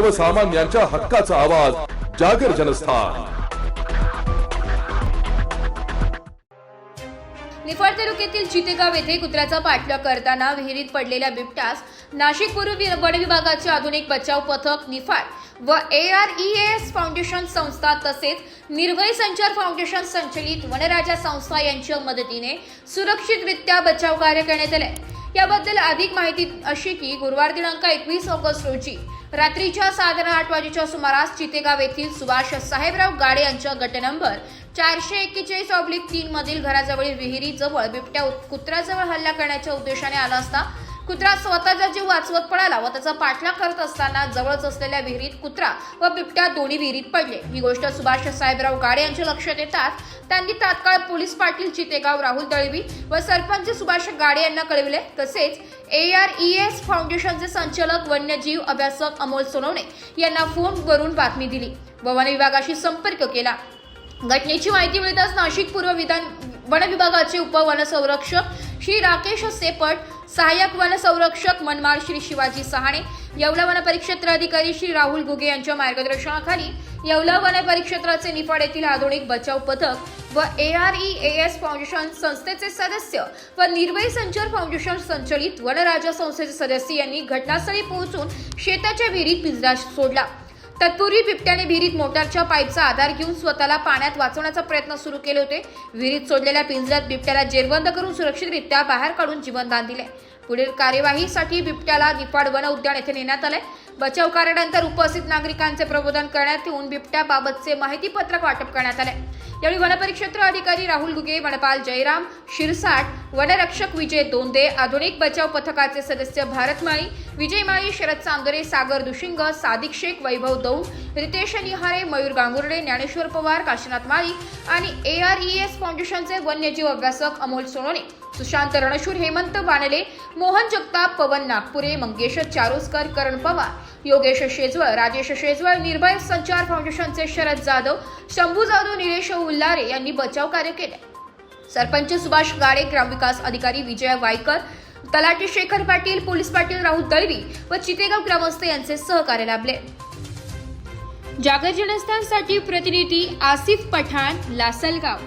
सर्वसामान्यांच्या हक्काचा आवाज जागर जनस्थान. निफाड तालुक्यातील चितेगाव येथे कुत्र्याचा पाठलाग करताना विहिरीत पडलेल्या बिबट्यास नाशिक पूर्व वि- वन विभागाचे आधुनिक बचाव पथक निफाड व A R E S foundation संस्था तसेच निर्भय संचार फाउंडेशन संचलित वनराजा संस्था यांच्या मदतीने सुरक्षितरित्या बचाव कार्य करण्यात आले. याबद्दल अधिक माहिती अशी की गुरुवार दिनांक एकवीस ऑगस्ट रोजी रात्रीच्या साधारण आठ वाजेच्या सुमारास चितेगाव येथील सुभाष साहेबराव गाडे यांच्या गट नंबर चारशे एक्केचाळीस ऑब्लिक तीन मधील घराजवळील विहिरीजवळ बिबट्या कुत्र्याजवळ हल्ला करण्याच्या उद्देशाने आला असता कुत्रा स्वतःचा जीव वाचवत पळाला व त्याचा पाठलाग करत असताना जवळच असलेल्या विहिरीत कुत्रा व बिबट्या दोन्ही विहिरीत पडले. ही गोष्ट सुभाष साहेबराव गाडे यांच्या लक्षात येतात. त्यांनी तात्काळ पोलीस पाटील चितेगाव राहुल दळवी व सरपंच सुभाष गाडे यांना कळविले. तसेच ए आर ई एस फाउंडेशनचे संचालक वन्यजीव अभ्यासक अमोल सोनवणे यांना फोनवरून बातमी दिली. व वन विभागाशी संपर्क केला. घटनेची माहिती मिळताच नाशिक पूर्व विधान वन विभागाचे उपवनसंरक्षक श्री राकेश सेपट सहाय्यक वनसंरक्षक मनमाड श्री शिवाजी सहाणे येवला वन परिक्षेत्र अधिकारी श्री राहुल घुगे यांच्या मार्गदर्शनाखाली येवला वनपरिक्षेत्राचे निफाड येथील आधुनिक बचाव पथक व A R E A S foundation संस्थेचे सदस्य व निर्भय संचार फाउंडेशन संचलित वनराजा संस्थेचे सदस्य यांनी घटनास्थळी पोहोचून शेताच्या विहिरीत पिंजरा सोडला. तत्पूर्वी बिबट्याने विहिरीत मोटारच्या पाईपचा आधार घेऊन स्वतःला पाण्यात वाचवण्याचा प्रयत्न सुरू केले होते. विहिरीत सोडलेल्या पिंजऱ्यात बिबट्याला जेरबंद करून सुरक्षितरित्या बाहेर काढून जीवनदान दिले. पुढील कार्यवाहीसाठी बिबट्याला निफाड वन उद्यान येथे नेण्यात आले बचाव कार्यानंतर उपस्थित नागरिकांचे प्रबोधन करण्यात येऊन बिबट्याबाबतचे माहितीपत्रक वाटप करण्यात आले यावेळी वनपरिक्षेत्र अधिकारी राहुल गुगे वनपाल जयराम शिरसाट वनरक्षक विजय दोंदे आधुनिक बचाव पथकाचे सदस्य भारत माळी विजय माळी शरद चांदोरे सागर दुशिंग सादिक शेख वैभव दौंड रितेश निहारे मयूर गांगुर्डे ज्ञानेश्वर पवार काशीनाथ माळी आणि ए आर ई एस फाउंडेशनचे वन्यजीव अभ्यासक अमोल सोनोने सुशांत रणशूर हेमंत बानले मोहन जगताप पवन नागपुरे मंगेश चारोस्कर करण पवार योगेश शेजवळ राजेश शेजवळ निर्भय संचार फाउंडेशनचे शरद जाधव शंभू जाधव निलेश उल्लारे यांनी बचाव कार्य केले. सरपंच सुभाष गाडे ग्रामविकास अधिकारी विजय वायकर तलाठी शेखर पाटील पोलीस पाटील राहुल दळवी व चितेगाव ग्रामस्थ यांचे सहकार्य लाभले. जागर जनस्थानसाठी प्रतिनिधी आसिफ पठाण लासलगाव.